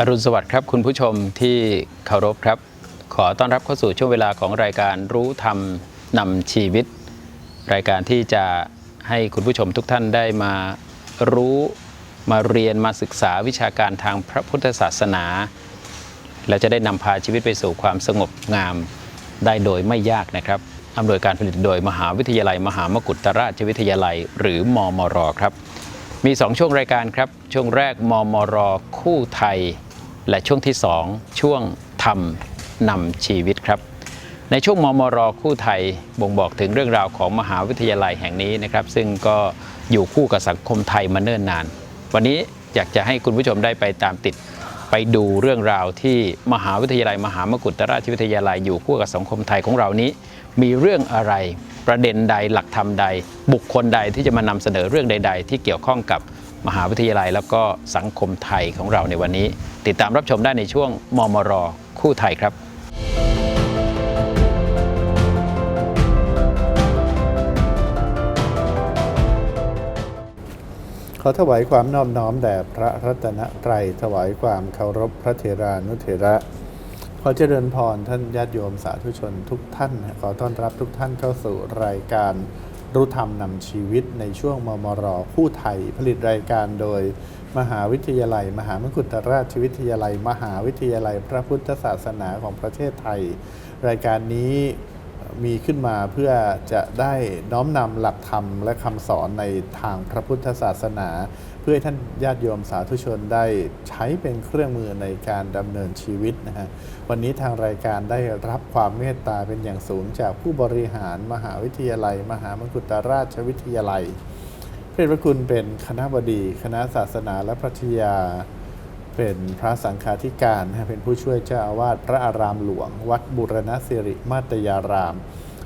อรุณสวัสดิ์ครับ คุณผู้ชมที่เคารพครับ ขอต้อนรับเข้าสู่ช่วงเวลาของรายการรู้ธรรมนำชีวิต รายการที่จะให้คุณผู้ชมทุกท่านได้มารู้มาเรียนมาศึกษาวิชาการทางพระพุทธศาสนา และจะได้นำพาชีวิตไปสู่ความสงบงามได้โดยไม่ยากนะครับอำนวยการผลิตโดยมหาวิทยาลัย มหามกุฏราชวิทยาลัย หรือมมรครับ มี 2 ช่วงรายการครับ ช่วงแรกมมรคู่ไทย และช่วงที่ 2 ช่วงธรรมนำชีวิตครับ ในช่วงมมรคู่ไทยบ่งบอกถึงเรื่องราวของมหาวิทยาลัยแห่งนี้นะครับ ซึ่งก็อยู่คู่กับสังคมไทยมาเนิ่นนาน วันนี้อยากจะให้คุณผู้ชมได้ไปตามติดไปดูเรื่องราวที่มหาวิทยาลัย มหามกุฏราชวิทยาลัยอยู่คู่กับสังคมไทยของเรานี้ มีเรื่องอะไรประเด็นใดหลักธรรมใด บุคคลใดที่จะมานำเสนอเรื่องใด ๆ ที่เกี่ยวข้องกับ มหาวิทยาลัย แล้วก็สังคมไทยของเราในวันนี้ ติดตามรับชมได้ในช่วงมมรคู่ไทยครับขอถวายความน้อบน้อมแด่พระรัตนตรัยถวายความเคารพพระเถรานุเถระ ขอเจริญพรท่านญาติโยมสาธุชนทุกท่าน ขอต้อนรับทุกท่านเข้าสู่รายการ รู้ธรรมนำชีวิตในช่วงมมรคู่ไทย ผลิตรายการโดย มหาวิทยาลัย มหามกุฏราชวิทยาลัย มหาวิทยาลัย พระพุทธศาสนาของประเทศไทย รายการนี้ มีขึ้นมาเพื่อจะได้น้อมนำหลักธรรมและคำสอนในทางพระพุทธศาสนา เพื่อให้ท่านญาติโยมสาธุชนได้ใช้เป็นเครื่องมือในการดำเนินชีวิตนะฮะวันนี้ทางรายการได้รับความเมตตาเป็นอย่างสูงจากผู้บริหารมหาวิทยาลัย มหามกุฏราชวิทยาลัยพระเดชพระคุณเป็นคณะบดี คณะศาสนาและปรัชญา เป็นพระสังฆาธิการนะฮะเป็นผู้ช่วยเจ้าอาวาสพระอารามหลวง วัดบุรณสิริมาตยาราม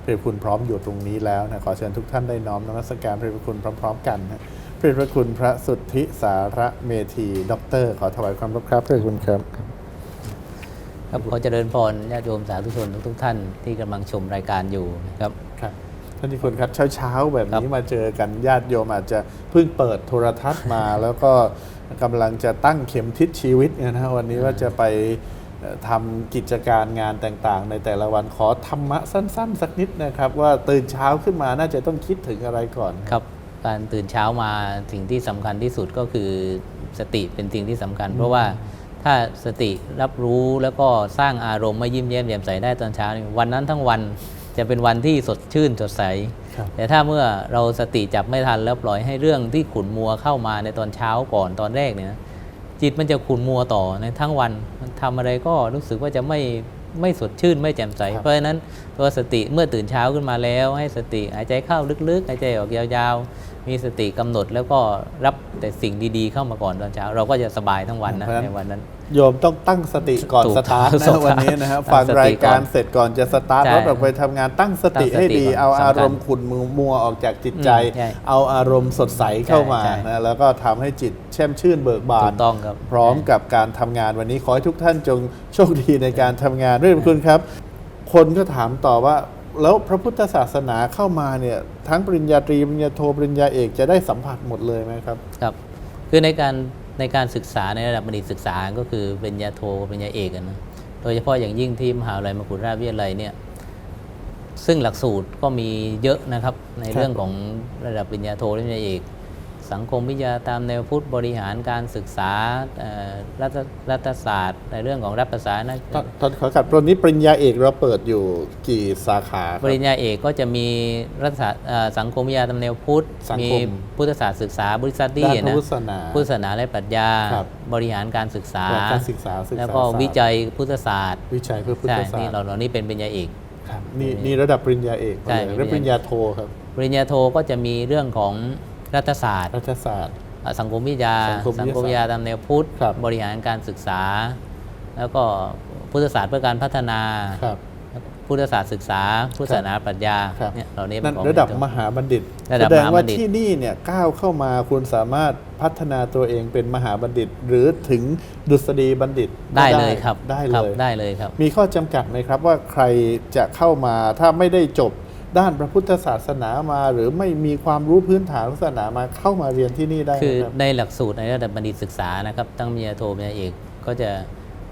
พระเดชพระคุณพร้อมอยู่ตรงนี้แล้วนะขอเชิญทุกท่านได้น้อมนมัสการพระเดชพระคุณพร้อมๆกันนะพระเดชพระคุณพระสุทธิสาระเมธีด็อกเตอร์ ขอถวายความรับครับพระเดชพระคุณครับครับขอเจริญพรญาติโยมสาธุชนทุกๆท่านที่กำลังชมรายการอยู่นะครับครับ ท่านที่คุณครับเช้าๆแบบครันี้บมาเจอกันญาติโยมอาจจะเพิ่งเปิดโทรทัศน์มา แล้วก็กำลังจะตั้งเข็มทิศชีวิตเนี่ยนะฮะวันนี้ว่าจะไปเอ่อทำกิจการงานต่างๆ ในแต่ละวันขอธรรมะสั้น ๆ สักนิดนะครับ ว่าตื่นเช้าขึ้นมาน่าจะต้องคิดถึงอะไรก่อนครับ การตื่นเช้ามาสิ่งที่สำคัญที่สุดก็คือสติเป็นสิ่งที่สำคัญ เพราะว่าถ้าสติรับรู้แล้วก็สร้างอารมณ์ไม่ยิ้มแย้มแจ่มใสได้ตอนเช้านี่วันนั้นทั้งวัน จะเป็นวันที่สดชื่นสดใสครับแต่ถ้าเมื่อเราสติจับไม่ทันแล้วปล่อยให้เรื่องที่ขุ่นมัวเข้ามาในตอนเช้าก่อนตอนแรกเนี่ยนะจิตมันจะขุ่นมัวต่อในทั้งวันมันทำอะไรก็รู้สึกว่าจะไม่ ไม่สดชื่นไม่แจ่มใสครับเพราะฉะนั้นตัวสติเมื่อตื่นเช้าขึ้นมาแล้ว ให้สติหายใจเข้าลึกๆหายใจออกยาวๆ มีสติกำหนดแล้วก็รับแต่สิ่งดีๆเข้ามาก่อนตอนเช้า เราก็จะสบายทั้งวันนะเพราะฉะนั้นในวันนั้น โยมต้องตั้งสติก่อนถูกสตาร์ทต้องนะวันนี้นะฮะตั้ฟังงสติรายการก่อนเสร็จก่อนจะสตาร์ทใช่รถออกไปทำงานตั้งสติตั้งสติให้ดีก่อนเอาสำคัญอารมณ์ขุ่นมัวออกจากจิตใจอืมใช่เอาอารมณ์สดใสเข้ามาใช่ใช่นะแล้วก็ทำให้จิตแช่มชื่นเบิกบาถูนกต้องครับพร้อมกับการทำงานวันนี้ขอให้ทุกท่านจงโชคดีในการทำงานด้วยคุณครับ คนก็ถามต่อว่า แล้วพระพุทธศาสนาเข้ามาเนี่ยทั้งปริญญาตรีปริญญาโทปริญญาเอกจะได้สัมผัสหมดเลยไหมครับครับคือในการในการศึกษาในระดับบัณฑิตศึกษาก็คือปริญญาโทปริญญาเอกนะโดยเฉพาะอย่างยิ่งที่มหาวิทยาลัยมกุฎราชวิทยาลัยเนี่ยซึ่งหลักสูตรก็มีเยอะนะครับในเรื่องของระดับปริญญาโทและปริญญาเอก สสังคมวิทยาตามแนวพุทธบริหารการศึกษาเอ่อรัฐรัฐศาสตร์ ในเรื่องของรัฐประศาสนตอนตอนขอกับตอนนี้ปริญญาเอกเราเปิดอยู่กี่สาขาคปรับริญญาเอกก็จะมีรัฐศาสตร์เอ่อสังคมวิทยาตามแนวพุทธสังคมมีพุทธศาสตร์ศึกษาบริษัทดีด้านพระนะพุทธศาสนาพุทธศาสนาและปรัชญาครับบริหารการศึกษาการศึกษาศึกษาแล้วก็ศาสตร์วิจัยพุทธศาสตร์ วิจัยเพื่อพุทธใช่ศาสตนี่ร์เราเรานี่เป็นปริญญาเอกครับนี่นี่ระดับปริญญาเอกใช่เลยแล้วปริญญาโทครับปริญญาโทก็จะมีเรื่องของ รัฐศาสตร์รัฐศาสตร์อะสังคมวิทยาสังคมวิทยาสังคมวิทยาตามแนวพุทธครับ บริหารการศึกษา แล้วก็พุทธศาสตร์เพื่อการพัฒนา ครับ พุทธศาสตร์ศึกษา พุทธศาสนาปรัชญาครับ เนี่ยเราเนี่ยนั่นของ ระดับเป็นตัวมหาบัณฑิต ระดับแสดงมหาบัว่าณฑิต ที่นี่เนี่ยก้าวเข้ามาคุณสามารถพัฒนาตัวเองเป็นมหาบัณฑิต หรือถึงดุษฎีบัณฑิตได้เลยครับได้คเลรับย ได้เลยครับ มีข้อจำกัดไหมครับว่าใครจะเข้ามาถ้าไม่ได้จบ ด้านพระพุทธศาสนามา หรือไม่มีความรู้พื้นฐานศาสนามาเข้ามาเรียนที่นี่ได้ไหมคือครับในหลักสูตรในระดับบัณฑิตศึกษานะครับตั้งปริญญาโทปริญญาเอกก็จะ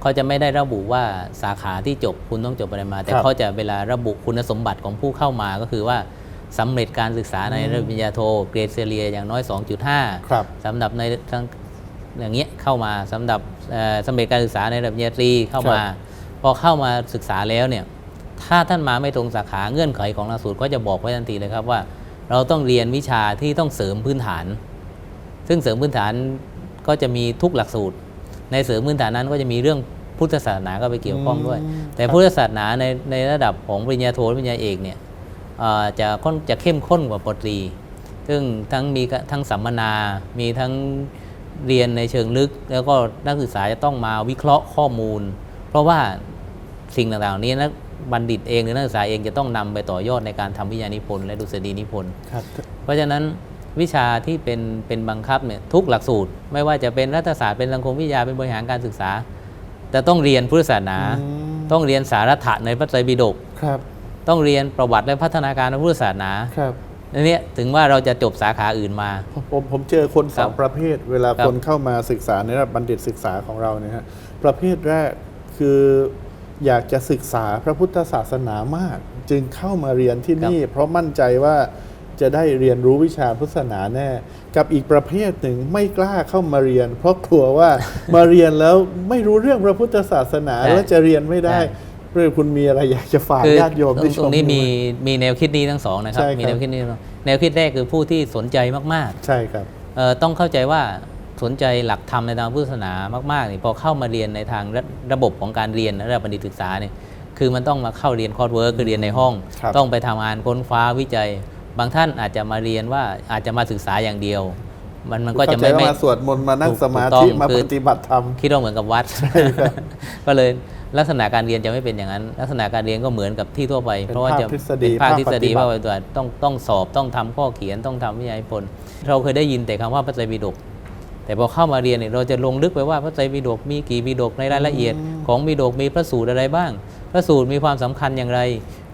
เขาจะไม่ได้ระบุว่าสาขาที่จบคุณต้องจบอะไรมา แต่ครับเขาจะเวลาระบุคุณสมบัติของผู้เข้ามาก็คือว่าสำเร็จการศึกษาในระดับปริญญาโทเกรดเฉลี่ยอย่างน้อย 2.5ครับสำหรับในทั้งอย่างเงี้ยเข้ามาสำหรับเอ่อสำเร็จการศึกษาในระดับปริญญาตรีเข้ามา พอเข้ามาศึกษาแล้วเนี่ย ถ้าท่านมาไม่ตรงสาขาเงื่อนไขของหลักสูตรก็จะบอกไว้ทันทีเลยครับว่า เราต้องเรียนวิชาที่ต้องเสริมพื้นฐาน ซึ่งเสริมพื้นฐานก็จะมีทุกหลักสูตร ในเสริมพื้นฐานนั้นก็จะมีเรื่องพุทธศาสนาก็ไปเกี่ยวข้องด้วย แต่พุทธศาสนาในในระดับของปริญญาโทปริญญาเอกเนี่ยจะค่อนจะเข้มข้นกว่าปตรี ซึ่งทั้งมีทั้งสัมมนา มีทั้งเรียนในเชิงลึก แล้วก็นักศึกษาจะต้องมาวิเคราะห์ข้อมูล เพราะว่าสิ่งต่างๆเหล่านี้นัก บัณฑิตเองหรือนักศึกษาเองจะต้องนำไปต่อยอดในการทำวิทยานิพนธ์และดุษฎีนิพนธ์ครับเพราะฉะนั้นวิชาที่เป็นเป็นบังคับเนี่ยทุกหลักสูตร ไม่ว่าจะเป็นรัฐศาสตร์เป็นสังคมวิทยาเป็นบริหารการศึกษาจะต้องเรียนพุทธศาสนาอืมต้องเรียนสาระถะในพระไตรปิฎกครับต้องเรียนประวัติและพัฒนาการของพุทธศาสนาครับอันเนี้ยถึงว่าเราจะจบสาขาอื่นมา ผมผมผมเจอคนสองครับประเภท เวลาครับคนเข้ามาศึกษาในระดับบัณฑิตศึกษาของเราเนี่ยฮะประเภทแรกคือ อยากจะศึกษาพระพุทธศาสนามาก จึงเข้ามาเรียนที่นี่ เพราะมั่นใจว่าจะได้เรียนรู้วิชาพุทธศาสนาแน่ กับอีกประเภทหนึ่งไม่กล้าเข้ามาเรียน เพราะกลัวว่ามาเรียนแล้วไม่รู้เรื่องพระพุทธศาสนาใช่แล้วจะเรียนไม่ได้ใช่เรื่องคุณมีอะไรอยากจะฝากคือญาติโยมที่ชตรมงนี้อยู่มีไหมีแนวคิดนี้ทั้งสองนะครับใช่ครับมีแนวคิดนี้ทั้งสองแนวคิดแรกคือผู้ที่สนใจมากใช่ครับๆเอ่อต้องเข้าใจว่า สนใจหลักธรรมในทางพุทธศาสนามากๆนี่พอเข้ามาเรียนในทางระระบบของการเรียนระดับบัณฑิตศึกษาเนี่ยคือมันต้องมาเข้าเรียนคอร์สเวิร์กคือเรียนในห้อง ครับต้องไปทำงานค้นคว้าวิจัย บางท่านอาจจะมาเรียนว่าอาจจะมาศึกษาอย่างเดียว มันมันก็จะไม่เข้าใจไม่ว่ามาสวดมนต์มานั่งถูกสมาถูกต้ธิองมาคือ ปฏิบัติธรรม คิดว่าเหมือนกับวัด ก็เลยลักษณะการเรียนจะไม่เป็นอย่างนั้น ลักษณะการเรียนก็เหมือนกับที่ทั่วไป เป็นเพราะว่าจะภาคทฤษฎีเป็นภาคภาคทฤษฎีปฏิบัติภาคปฏิบัติต้องต้องสอบต้องทำข้อเขียนต้องทำวิทยานิพนธ์เราเคยได้ยินแต่คำว่าพระไตรปิฎก แต่พอเข้ามาเรียนเนี่ยเราจะลงลึกไปว่าพระไตรปิฎกมีกี่ปิฎกในรายละเอียด ของปิฎกมีพระสูตรอะไรบ้าง พระสูตรมีความสำคัญอย่างไร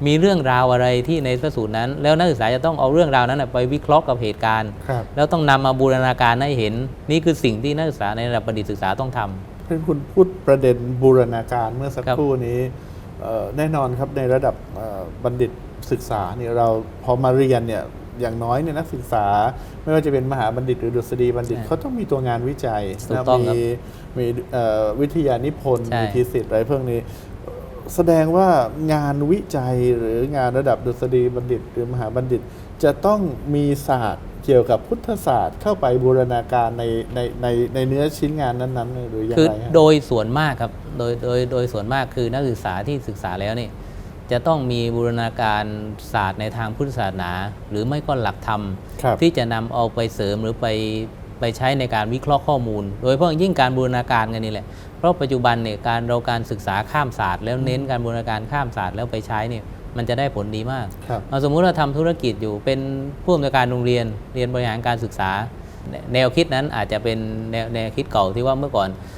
มีเรื่องราวอะไรที่ในพระสูตรนั้น แล้วนักศึกษาจะต้องเอาเรื่องราวนั้นนะไปวิเคราะห์กับเหตุการณ์ครับแล้วต้องนำมาบูรณาการให้เห็น นี่คือสิ่งที่นักศึกษาในระดับบัณฑิตศึกษาต้องทำเพื่อนคุณพูดประเด็นบูรณาการเมื่อสักครับครู่นี้เอ่อแน่นอนครับในระดับเอ่อบัณฑิตศึกษาเนี่ยเราพอมาเรียนเนี่ย อย่างน้อยเนี่ยนักศึกษา ไม่ว่าจะเป็นมหาบัณฑิตหรือดุษฎีบัณฑิตใช่เขาต้องมีตัวงานวิจัยถูกต้องมีครับมีเอ่อวิทยานิพนธ์ใช่มีทีสิทธ์อะไรพวกนี้ แสดงว่างานวิจัยหรืองานระดับดุษฎีบัณฑิต หรือมหาบัณฑิต จะต้องมีศาสตร์เกี่ยวกับพุทธศาสตร์เข้าไปบูรณาการในในในในเนื้อชิ้นงานนั้นๆหรือยังคือไงฮะโดยส่วนมากครับโดยโดยโดยส่วนมากคือนักศึกษาที่ศึกษาแล้วนี่ จะต้องมีบูรณาการศาสตร์ในทางพุทธศาสนา หรือไม่ก็หลักธรรมครับที่จะนำเอาไปเสริมหรือไปไปใช้ในการวิเคราะห์ข้อมูล โดยเฉพาะยิ่งการบูรณาการกันนี่แหละ เพราะปัจจุบันเนี่ยการเราการศึกษาข้ามศาสตร์แล้วเน้นการบูรณาการข้ามศาสตร์แล้วไปใช้เนี่ยมันจะได้ผลดีมากครับเอาสมมุติเราทำธุรกิจอยู่เป็นผู้อำนวยการโรงเรียนเรียนบริหารการศึกษา แนแนวคิดนั้นอาจจะเป็นแนวแนวคิดเก่าที่ว่าเมื่อก่อนเออ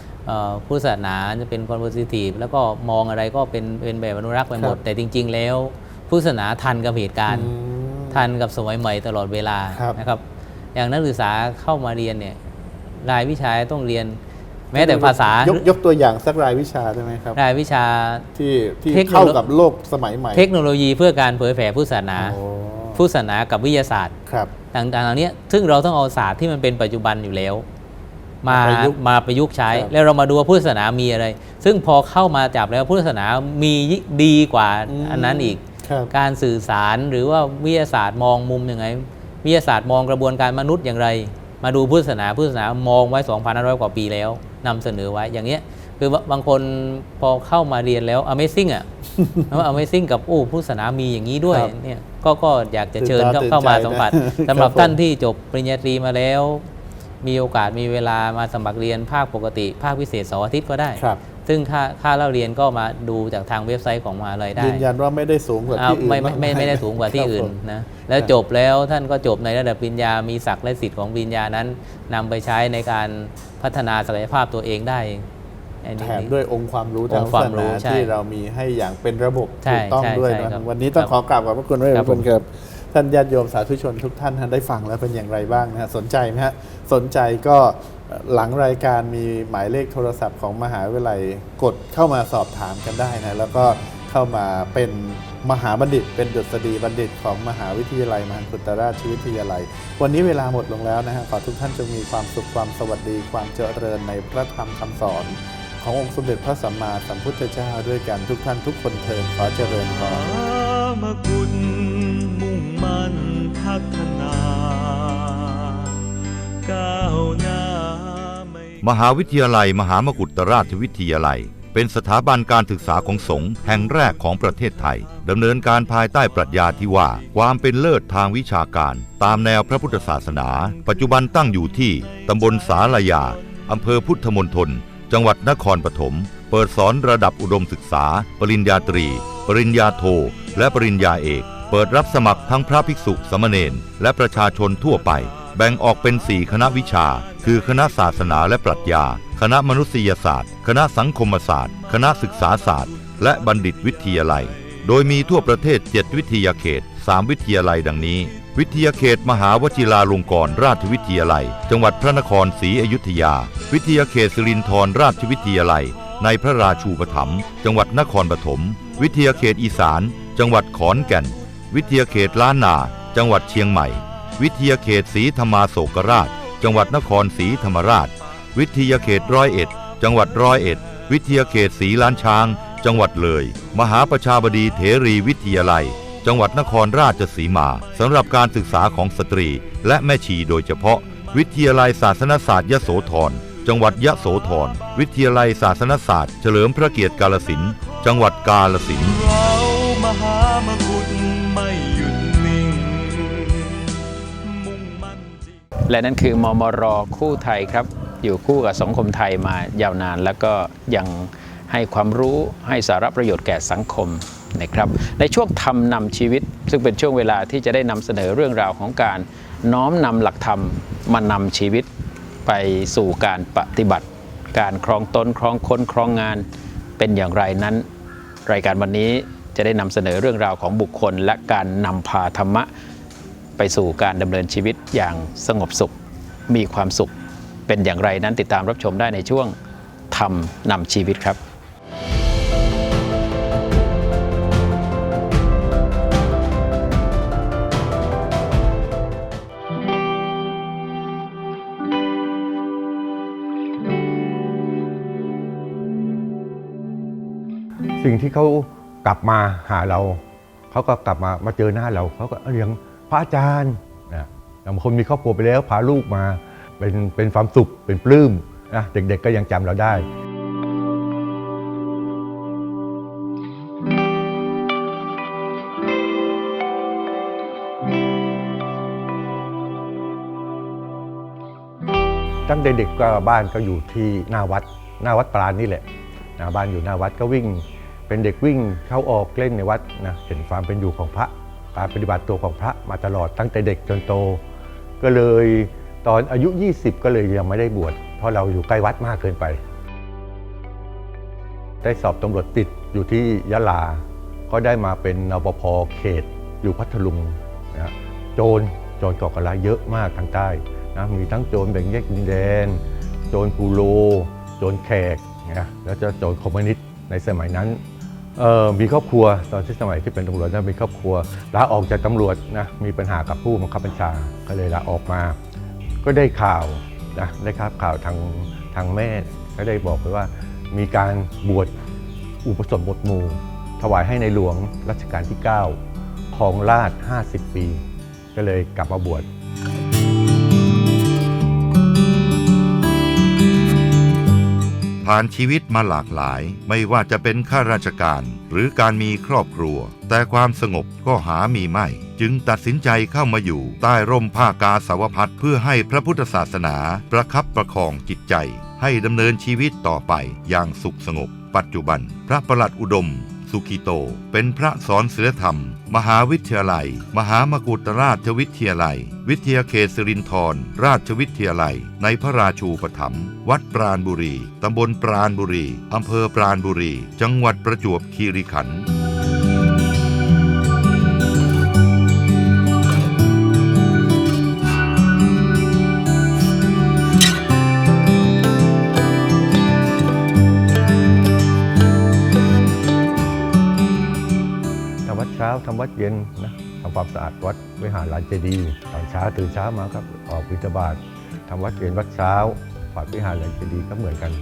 พุทธศาสนาจะเป็นคอนเวอร์ซิทีฟแล้วก็มองอะไรก็เป็นเป็นแบบอนุรักษ์ไปหมดครับแต่จริง ๆ แล้วพุทธศาสนาทันกับเหตุการณ์อืมทันกับสมัยใหม่ตลอดเวลาครับนะครับอย่างนักศึกษาเข้ามาเรียนเนี่ยรายวิชาต้องเรียน แม้แต่ภาษายกยกตัวอย่างสักรายวิชาได้ไหมครับ รายวิชาที่ที่เทคโนโลเข้ากับโลกสมัยใหม่ เทคโนโลยีเพื่อการเผยแผ่พุทธศาสนาโอ้พุทธศาสนากับวิทยาศาสตร์ครับต่างๆเหล่านี้ซึ่งเราต้องเอาศาสตร์ที่มันเป็นปัจจุบันอยู่แล้ว มาประยุกต์มาประยุกต์ใช้ครับแล้วเรามาดูว่าพุทธศาสนามีอะไร ซึ่งพอเข้ามาจับแล้วพุทธศาสนามีดีกว่าอันนั้นอีกครับการสื่อสารหรือว่าวิทยาศาสตร์มองมุมยังไงวิทยาศาสตร์มองกระบวนการมนุษย์อย่างไร มาดูพุทธศาสนาพุทธศาสนามองไว้2,500 กว่าปีแล้วนำเสนอไว้อย่างเงี้ยคือบางคนพอเข้ามาเรียนแล้ว Amazing อะว่า Amazing กับโอ้พุทธศาสนามีอย่างนี้ด้วยครับเนี่ยก็ก็อยากจะเชิญตื่นตาเข้าตื่นเข้ามาใจนะสัมผัสครับสำหรับผมท่านที่จบปริญญาตรีมาแล้ว มีโอกาสมีเวลามาสมัครเรียนภาคปกติ ภาคพิเศษเสาร์อาทิตย์ก็ได้ ครับ ซึ่งค่าค่าเล่าเรียนก็มาดูจากทางเว็บไซต์ของมหาลัยได้ยืนยันว่าไม่ได้สูงกว่าอ้าวที่อื่นไม่ไม่ไม่ไม่ได้สูงกว่าที่ครับอื่นผมนะแล้วจบแล้วท่านก็จบในระดับปริญญา มีศักดิ์และสิทธิ์ของปริญญานั้นนำไปใช้ในการพัฒนาศักยภาพตัวเองได้อันนี้แถมด้วยองค์ความรู้ทางองค์ความศาสรู้นาใช่ที่เรามีให้อย่างเป็นระบบใช่ถูกต้องใช่ด้วยใช่นะครับวันนี้ต้องครับขอกราบขอบพระคุณด้วยครับคุณครับ ท่านญาติโยมสาธุชนทุกท่านท่านได้ฟังแล้วเป็นอย่างไรบ้างนะฮะสนใจไหมฮะสนใจก็หลังรายการมีหมายเลขโทรศัพท์ของมหาวิทยาลัยกดเข้ามาสอบถามกันได้นะแล้วก็เข้ามาเป็นมหาบัณฑิต เป็นดุษฎีบัณฑิตของมหาวิทยาลัยมหากุตราชวิทยาลัย วันนี้เวลาหมดลงแล้วนะฮะขอทุกท่านจงมีความสุขความสวัสดีความเจริญในพระธรรมคำสอน ขององค์สมเด็จพระสัมมาสัมพุทธเจ้าด้วยกันทุกท่านทุกคนเทินขอเจริญพร มั่นพัฒนาก้าวหน้ามมหาวิทยาลัยมหามกุฏราชวิทยาลัย เป็นสถาบันการศึกษาของสงฆ์แห่งแรกของประเทศไทยดำเนินการภายใต้ปรัชญาที่ว่า ความเป็นเลิศทางวิชาการ ตามแนวพระพุทธศาสนา ปัจจุบันตั้งอยู่ที่ตำบลสาลายาอำเภอพุทธมณฑลจังหวัดนครปฐมเปิดสอนระดับอุดมศึกษา ปริญญาตรี ปริญญาโท และปริญญาเอก เปิดรับสมัครทั้งพระภิกษุสามเณรและประชาชนทั่วไป แบ่งออกเป็น 4 คณะวิชา คือคณะศาสนาและปรัชญา คณะมนุษยศาสตร์ คณะสังคมศาสตร์ คณะศึกษาศาสตร์ และบัณฑิตวิทยาลัย โดยมีทั่วประเทศ 7 วิทยาเขต 3 วิทยาลัยดังนี้ วิทยาเขตมหาวชิราลงกรณราชวิทยาลัย จังหวัดพระนครศรีอยุธยา วิทยาเขตสิรินธรราชวิทยาลัย ในพระราชูปถัมภ์จังหวัดนครปฐม วิทยาเขตอีสาน จังหวัดขอนแก่น วิทยาเขตล้านนา จังหวัดเชียงใหม่ วิทยาเขตศรีธรรมาโศกราช จังหวัดนครศรีธรรมราช วิทยาเขตร้อยเอ็ด จังหวัดร้อยเอ็ด วิทยาเขตศรีล้านช้าง จังหวัดเลย มหาประชาบดีเถรีวิทยาลัย จังหวัดนครราชสีมาสำหรับการศึกษาของสตรี และแม่ชีโดยเฉพาะ วิทยาลัยศาสนศาสตร์ยโสธรจังหวัดยะโสธร วิทยาลัยศาสนศาสตร์ เฉลิมพระเกียรติกาลสิน จังหวัดกาลสิน และนั่นคือมมรคู่ไทยครับ อยู่คู่กับสังคมไทยมายาวนาน แล้วก็ยังให้ความรู้ให้สาระประโยชน์แก่สังคมนะครับในช่วงทำนำชีวิต ซึ่งเป็นช่วงเวลาที่จะได้นำเสนอเรื่องราวของการน้อมนำหลักธรรมมานำชีวิต ไปสู่การปฏิบัติ การครองตนครองคนครองงานเป็นอย่างไรนั้น รายการวันนี้จะได้นำเสนอเรื่องราวของบุคคล และการนำพาธรรมะ ไปสู่การดำเนินชีวิตอย่างสงบสุข มีความสุข เป็นอย่างไรนั้นติดตามรับชมได้ในช่วงทำนำชีวิตครับสิ่งที่เขากลับมาหาเรา เขาก็กลับมามาเจอหน้าเรา เขาก็เรียง พระอาจารย์นะบางคนมีครอบครัวไปแล้วพาลูกมาเป็นเป็นความสุขเป็นปลื้มนะเด็กๆก็ยังจำเราได้ตั้งแต่เด็กก็บ้านก็อยู่ที่หน้าวัด หน้าวัดปราณนี่แหละนะบ้านอยู่หน้าวัดก็วิ่ง เป็นเด็กวิ่งเข้าออกเล่นในวัดนะเห็นความเป็นอยู่ของพระ การปฏิบัติตัวของพระมาตลอดตั้งแต่เด็กจนโต ก็เลยตอนอายุ 20 ก็เลยยังไม่ได้บวชเพราะเราอยู่ใกล้วัดมากเกินไป ได้สอบตำรวจติดอยู่ที่ยะลา ก็ได้มาเป็นนปภเขต อยู่พัทลุงนะโจรโจรก่อการร้ายเยอะมากทางใต้นะมีทั้งโจรแบ่งแยกดินแดน โจรปูโรโจรแขกนะแล้วจะโจรคอมมิวนิสต์ในสมัยนั้น มีครอบครัวตอนที่สมัยที่เป็นตำรวจนะมีครอบครัวลาออกจากตำรวจนะมีปัญหากับผู้บังคับบัญชาก็เลยลาออกมา ก็ได้ข่าวนะได้ครับข่าวทางทางแม่ก็ได้บอกไปว่า มีการบวชอุปสมบทหมู่ ถวายให้ในหลวงรัชกาลที่ 9 ของราช 50 ปี ก็เลยกลับมาบวช ผ่านชีวิตมาหลากหลาย ไม่ว่าจะเป็นข้าราชการ หรือการมีครอบครัว แต่ความสงบก็หามีไม่ จึงตัดสินใจเข้ามาอยู่ ใต้ร่มผ้ากาสาวพัดเพื่อให้พระพุทธศาสนาประคับประคองจิตใจ ให้ดำเนินชีวิตต่อไปอย่างสุขสงบ ปัจจุบัน พระประหลัดอุดม สุกิโต เป็นพระสอนศิลธรรม มหาวิทยาลัย มหามกุฏราชวิทยาลัย วิทยาเขตสิรินธรราชวิทยาลัย ในพระราชูปถัมภ์วัดปราณบุรี ตำบลปราณบุรี อำเภอปราณบุรี จังหวัดประจวบคีรีขันธ์าทำวัดเย็นนะทำความสะอาดวัดวิหารหลานเจดีย์ตอนเช้าตื่นเช้ามาครับออกบิณฑบาตทำวัดเย็นวัดเช้าฝาดวิหารหลานเจดีย์ก็เหมือนกัน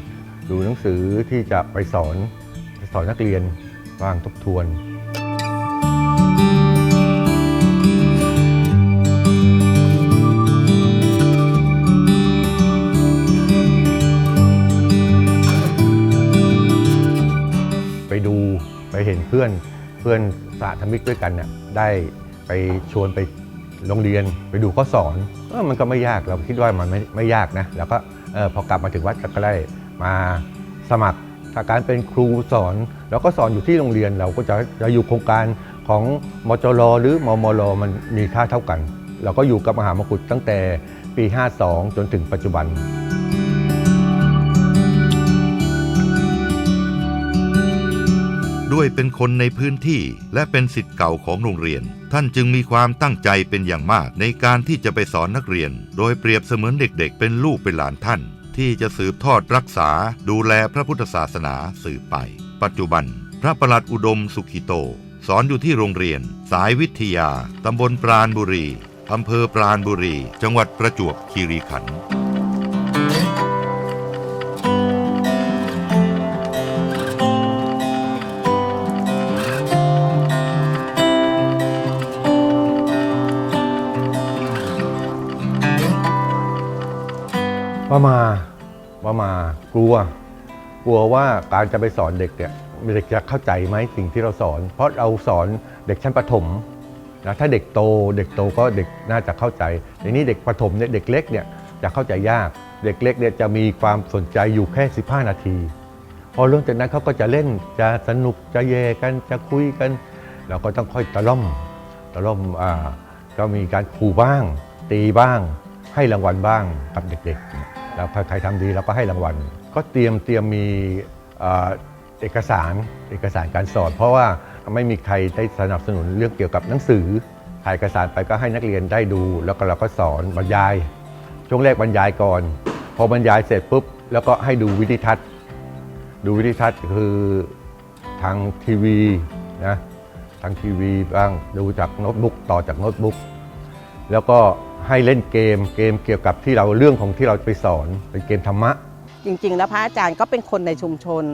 ดูหนังสือที่จะไปสอนสอนนักเรียนบ้างทบทวนไปดูไปเห็นเพื่อนเพื่อน สาธมิกด้วยกันเนี่ยได้ไปชวนไปโรงเรียนไปดูข้อสอนเออมันก็ไม่ยากเราคิดว่ามันไม่ไม่ยากนะแล้วก็เออพอกลับมาถึงวัดก็ได้มาสมัคราการเป็นครูสอนแล้วก็สอนอยู่ที่โรงเรียนเราก็จะจะอยู่โครงการของมจรหรือมมรมันมีค่าเท่ากัน เราก็อยู่กับมหามกุฏตั้งแต่ปี 52 จนถึงปัจจุบัน ด้วยเป็นคนในพื้นที่ และเป็นสิทธิ์เก่าของโรงเรียน ท่านจึงมีความตั้งใจเป็นอย่างมาก ในการที่จะไปสอนนักเรียน โดยเปรียบเสมือนเด็กๆ เป็นลูกเป็นหลานท่าน ที่จะสืบทอดรักษา ดูแลพระพุทธศาสนาสืบไป ปัจจุบัน พระประหลัดอุดมสุขิโต สอนอยู่ที่โรงเรียน สายวิทยาตำบลปราณบุรีอำเภอปราณบุรี จังหวัดประจวบคีรีขันธ์ ว่ามาว่ามากลัว กลัวว่าการจะไปสอนเด็กเนี่ยเด็กจะเข้าใจไหมสิ่งที่เราสอน เพราะเราสอนเด็กชั้นประถมนะถ้าเด็กโต เด็กโตก็เด็กน่าจะเข้าใจทีนี้เด็กประถมเนี่ยเด็กเล็กเนี่ยจะเข้าใจยาก เด็กเล็กเนี่ยจะมีความสนใจอยู่แค่ 15 นาที พอเรื่องจากนั้นเขาก็จะเล่นจะสนุกจะเยกันจะคุยกัน เราก็ต้องค่อยตะล่อมตะล่อมอ่าก็มีการขู่บ้าง ตีบ้าง ให้รางวัลบ้างกับเด็กๆ แล้วใครๆทำดีเราก็ให้รางวัล ก็เตรียมเตรียมมีเอ่อเอกสารเอกสารการสอน เพราะว่าไม่มีใครได้สนับสนุนเรื่องเกี่ยวกับหนังสือถ่ายเอกสารไปก็ให้นักเรียนได้ดู แล้วก็เราก็สอนบรรยาย ช่วงแรกบรรยายก่อน พอบรรยายเสร็จปุ๊บ แล้วก็ให้ดูวิดีทัศน์ ดูวิดีทัศน์คือทางทีวีนะทางทีวีบ้างดูจากโน้ตบุ๊กต่อจากโน้ตบุ๊กแล้วก็ ให้เล่นเกมเกมเกี่ยวกับที่เราเรื่องของที่เราไปสอนเป็นเกมธรรมะ จริงๆ แล้วพระอาจารย์ก็เป็นคนในชุมชน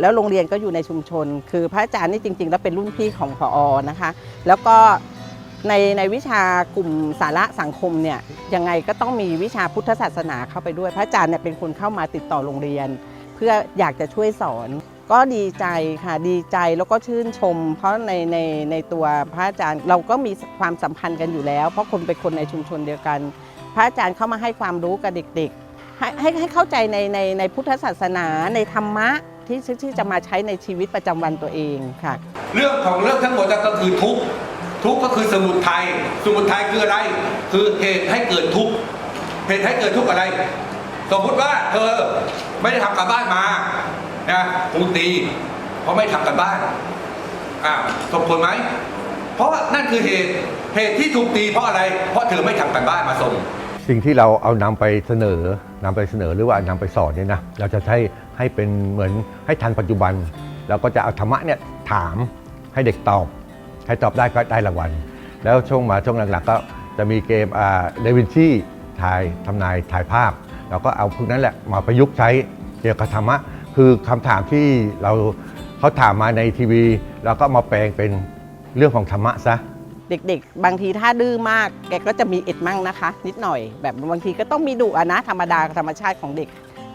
แล้วโรงเรียนก็อยู่ในชุมชน คือพระอาจารย์นี่จริง ๆ แล้วเป็นรุ่นพี่ของพอนะคะ แล้วก็ในในวิชากลุ่มสาระสังคมเนี่ยยังไงก็ต้องมีวิชาพุทธศาสนาเข้าไปด้วย พระอาจารย์เนี่ยเป็นคนเข้ามาติดต่อโรงเรียน เพื่ออยากจะช่วยสอน ก็ดีใจค่ะดีใจแล้วก็ชื่นชม เพราะในในในตัวพระอาจารย์เราก็มีความสัมพันธ์กันอยู่แล้ว เพราะคนเป็นคนในชุมชนเดียวกัน พระอาจารย์เข้ามาให้ความรู้กับเด็กๆ ให้ให้ให้เข้าใจในในในพุทธศาสนาในธรรมะที่ที่จะมาใช้ในชีวิตประจำวันตัวเองค่ะ เรื่องของเรื่องทั้งหมดก็คือทุกข์ทุกข์ก็คือสมุทัยสมุทัยคืออะไร คือเหตุให้เกิดทุกข์เหตุให้เกิดทุกข์อะไร สมมติว่าเธอไม่ได้ทำการบ้านมา นะครูตี เพราะไม่ทำการบ้านอ่าสมควรไหม เพราะนั่นคือเหตุเหตุที่ถูกตีเพราะอะไร เพราะเธอไม่ทำการบ้านมาส่ง สิ่งที่เราเอานำไปเสนอนำไปเสนอหรือว่านำไปสอนเนี่ยนะเราจะใช้ให้เป็นเหมือนให้ทันปัจจุบันเราก็จะเอาธรรมะเนี่ยถามให้เด็กตอบ ใครตอบได้ก็ได้รางวัล แล้วช่วงมาช่วงหลังๆก็จะมีเกมเดวินชีทายทำนายถ่ายภาพ เราก็เอาพวกนั้นแหละมาประยุกต์ใช้เกี่ยวกับธรรมะ คือคำถามที่เราเขาถามมาในทีวีเราก็มาแปลงเป็นเรื่องของธรรมะซะ เด็กๆ บางทีถ้าดื้อมาก แกก็จะมีเอ็ดมั่งนะคะ นิดหน่อย แบบบางทีก็ต้องมีดุอะนะธรรมดาธรรมชาติของเด็ก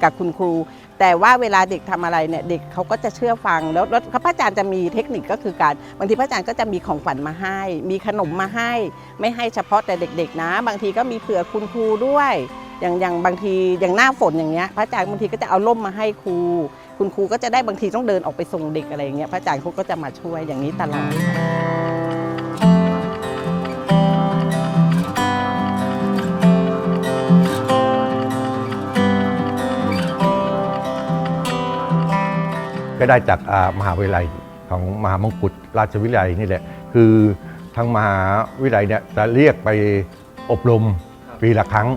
กับคุณครู แต่ว่าเวลาเด็กทำอะไรเนี่ยเด็กเขาก็จะเชื่อฟังแล้วแล้วพระอาจารย์จะมีเทคนิคก็คือการบางทีพระอาจารย์ก็จะมีของขวัญมาให้ มีขนมมาให้ ไม่ให้เฉพาะแต่เด็ก ๆ นะ บางทีก็มีเผื่อคุณครูด้วย อย่างอย่างบางทีอย่างหน้าฝนอย่างเงี้ยพระอาจารย์บางทีก็จะเอาร่มมาให้ครู คุณครูก็จะได้บางทีต้องเดินออกไปส่งเด็กอะไรอย่างเงี้ยพระอาจารย์เขาก็จะมาช่วยอย่างนี้ตลอดก็ได้จากอ่ามหาวิทยาลัยของมหามงกุฎราชวิทยาลัยนี่แหละ คือทางมหาวิทยาลัยเนี่ยจะเรียกไปอบรมปีละครั้ง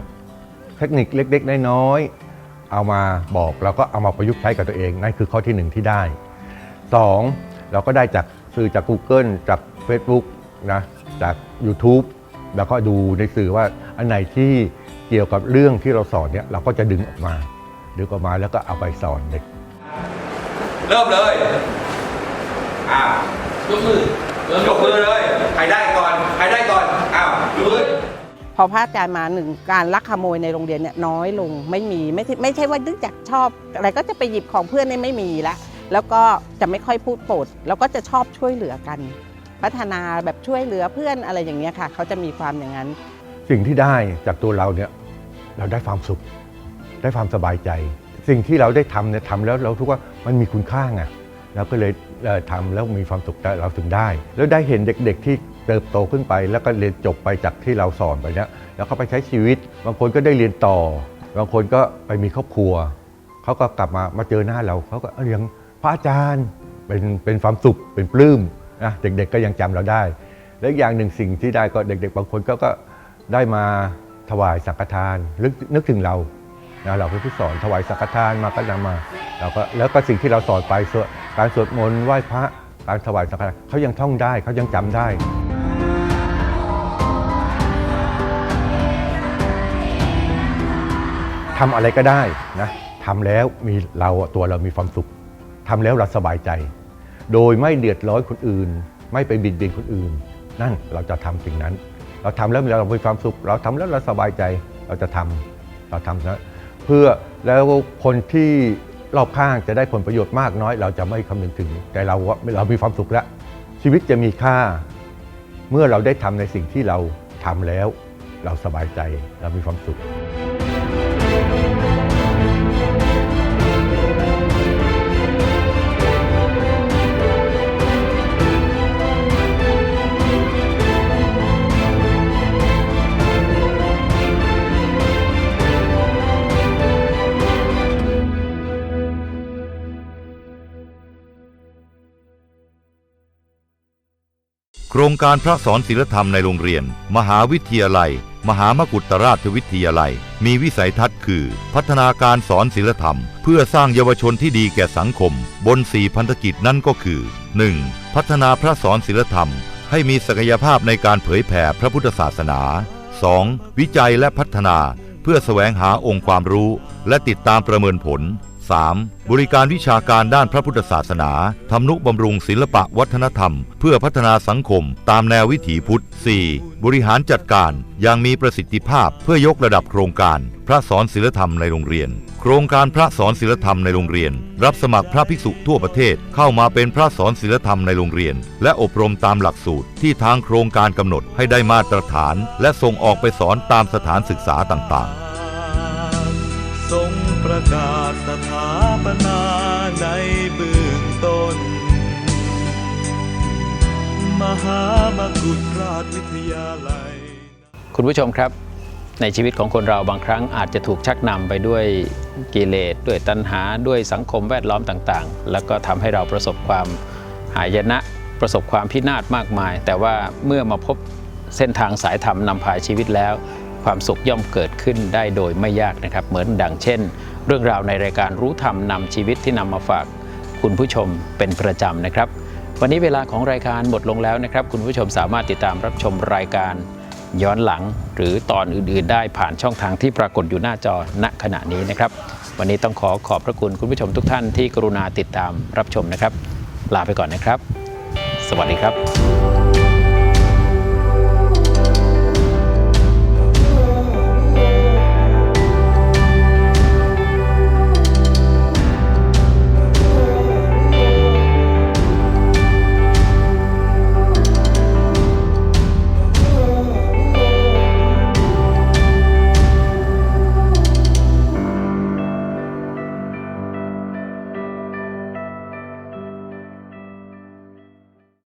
เทคนิคเล็กๆน้อยๆเอามาบอกแล้วก็เอามาประยุกต์ใช้กับตัวเองนั่นคือข้อที่หนึ่งที่ได้ 2. เราก็ได้จากสื่อจาก Google จาก Facebook นะจาก YouTube แล้วก็ดูในสื่อว่าอันไหนที่เกี่ยวกับเรื่องที่เราสอนเนี่ยเราก็จะดึงออกมาดึงออกมาแล้วก็เอาไปสอนเด็ก เริ่มเลยอ้าวยกมือยกมือเลย ใครได้ก่อน ใครได้ก่อน อ้าวยกมือ พอพระอาจารย์มาหนึ่งการลักขโมยในโรงเรียนเนี่ยน้อยลงไม่มีไม่ไม่ใช่ว่านึกจากชอบ อะไรก็จะไปหยิบของเพื่อนเนี่ยไม่มีละแล้วก็จะไม่ค่อยพูดโปดแล้วก็จะชอบช่วยเหลือกัน พัฒนาแบบช่วยเหลือเพื่อนอะไรอย่างเงี้ยค่ะ เขาจะมีความอย่างนั้น สิ่งที่ได้จากตัวเราเนี่ยเราได้ความสุข ได้ความสบายใจ สิ่งที่เราได้ทำเนี่ยทำแล้วเราทุกว่ามันมีคุณค่าไงเราก็เลยทำแล้วมีความสุขเราถึงได้ แล้วได้เห็นเด็กๆที่ เติบโตขึ้นไป แล้วก็เรียนจบไปจากที่เราสอนไปเนี่ยแล้วเขาไปใช้ชีวิต บางคนก็ได้เรียนต่อ บางคนก็ไปมีครอบครัว เขาก็กลับมามาเจอหน้าเราเขาก็เอ้ยยังพระอาจารย์เป็นเป็นความสุขเป็นปลื้มนะเด็กๆก็ยังจำเราได้ และอีกอย่างหนึ่งสิ่งที่ได้ก็เด็ก ๆ บางคนก็ก็ได้มาถวายสังฆทานนึกนึกถึงเรานะเราเป็นผู้สอนถวายสังฆทานมาก็นำมาเราก็แล้วก็สิ่งที่เราสอนไปสวดการสวดมนต์ไหว้พระการถวายสังฆทานเขายังท่องได้เขายังจำได้ ทำอะไรก็ได้นะทำแล้วมีเราตัวเรามีความสุขทำแล้วเราสบายใจ โดยไม่เดือดร้อนคนอื่น ไม่ไปบิดเบียนคนอื่น นั่นเราจะทำสิ่งนั้น เราทำแล้วเรามีความสุข เราทำแล้วเราสบายใจเราจะทำเราทำนะเพื่อแล้วคนที่รอบข้างจะได้ผลประโยชน์มากน้อย เราจะไม่คำนึงถึงแต่เราว่าเรามีความสุขแล้ว ชีวิตจะมีค่า เมื่อเราได้ทำในสิ่งที่เราทำแล้ว เราสบายใจเรามีความสุข รงการพระสอนศิลธรรมในโรงเรียน มหาวิทยาลัย มหามกุฏราชวิทยาลัย มีวิสัยทัศน์คือ พัฒนาการสอนศิลธรรม เพื่อสร้างเยาวชนที่ดีแก่สังคม บนสี่พันธกิจนั่นก็คือ 1. พัฒนาพระสอนศิลธรรม ให้มีศักยภาพในการเผยแผ่พระพุทธศาสนา 2. วิจัยและพัฒนา เพื่อแสวงหาองค์ความรู้ และติดตามประเมินผล 3. บริการวิชาการด้านพระพุทธศาสนาทำนุบำรุงศิลปะวัฒนธรรม เพื่อพัฒนาสังคม ตามแนววิถีพุทธ 4. บริหารจัดการอย่างมีประสิทธิภาพเพื่อยกระดับโครงการ พระสอนศิลธรรมในโรงเรียน โครงการพระสอนศิลธรรมในโรงเรียน รับสมัครพระภิกษุทั่วประเทศเข้ามาเป็นพระสอนศิลธรรมในโรงเรียน และอบรมตามหลักสูตร ที่ทางโครงการกำหนดให้ได้มาตรฐาน และส่งออกไปสอนตามสถานศึกษาต่างๆทรง ประกาศสถาปนาในเบื้องต้น มหามกุฎราชวิทยาลัย คุณผู้ชมครับ ในชีวิตของคนเราบางครั้งอาจจะถูกชักนำไปด้วยกิเลสด้วยตัณหาด้วยสังคมแวดล้อมต่างๆ แล้วก็ทำให้เราประสบความหายนะประสบความพินาศมากมาย แต่ว่าเมื่อมาพบเส้นทางสายธรรมนำพาชีวิตแล้ว ความสุขย่อมเกิดขึ้นได้โดยไม่ยากนะครับ เหมือนดังเช่น เรื่องราวในรายการรู้ธรรมนำชีวิตที่นำมาฝากคุณผู้ชมเป็นประจำนะครับ วันนี้เวลาของรายการหมดลงแล้วนะครับ คุณผู้ชมสามารถติดตามรับชมรายการย้อนหลัง หรือตอนอื่นๆ ได้ผ่านช่องทางที่ปรากฏอยู่หน้าจอณขณะนี้นะครับ วันนี้ต้องขอขอบพระคุณคุณผู้ชมทุกท่านที่กรุณาติดตามรับชมนะครับ ลาไปก่อนนะครับ สวัสดีครับ